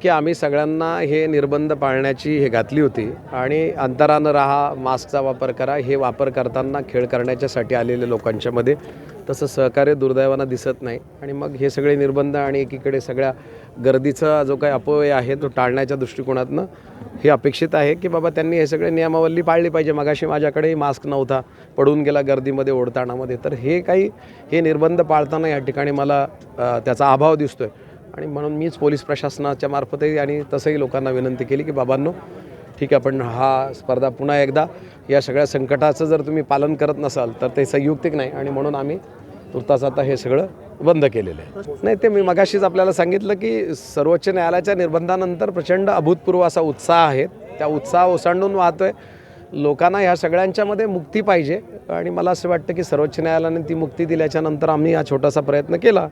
की आम्ही सगळ्यांना हे निर्बंध पाळण्याची हे घातली होती. आणि अंतरानं राहा मास्कचा वापर करा हे वापर करताना खेळ करण्याच्यासाठी आलेल्या लोकांच्या मध्ये तसं सहकार्य दुर्दैवानं दिसत नाही. आणि मग हे सगळे निर्बंध आणि एकीकडे सगळ्या गर्दीचा जो काही अपव्यय आहे तो टाळण्याच्या दृष्टिकोनातनं हे अपेक्षित आहे की बाबा त्यांनी हे सगळे नियमावली पाळली पाहिजे. मगाशी माझ्याकडेही मास्क नव्हता पडून गेला गर्दीमध्ये ओढतानामध्ये. तर हे काही हे निर्बंध पाळताना या ठिकाणी मला त्याचा अभाव दिसतोय. आणि म्हणून मीच पोलीस प्रशासनाच्या मार्फतही आणि तसंही लोकांना विनंती केली की बाबांनो ठीक आहे पण हा स्पर्धा पुन्हा एकदा या सगळ्या संकटाचं जर तुम्ही पालन करत नसाल तर ते संयुक्तिक नाही. आणि म्हणून आम्ही तुर्तास आता हे सगळं बंद केलेलं आहे. नाही ते मी मगाशीच आपल्याला सांगितलं की सर्वोच्च न्यायालयाच्या निर्बंधानंतर प्रचंड अभूतपूर्व असा उत्साह आहे. त्या उत्साह ओसांडून वाहतोय. लोकांना ह्या सगळ्यांच्यामध्ये मुक्ती पाहिजे. आणि मला असं वाटतं की सर्वोच्च न्यायालयाने ती मुक्ती दिल्याच्यानंतर आम्ही हा छोटासा प्रयत्न केला.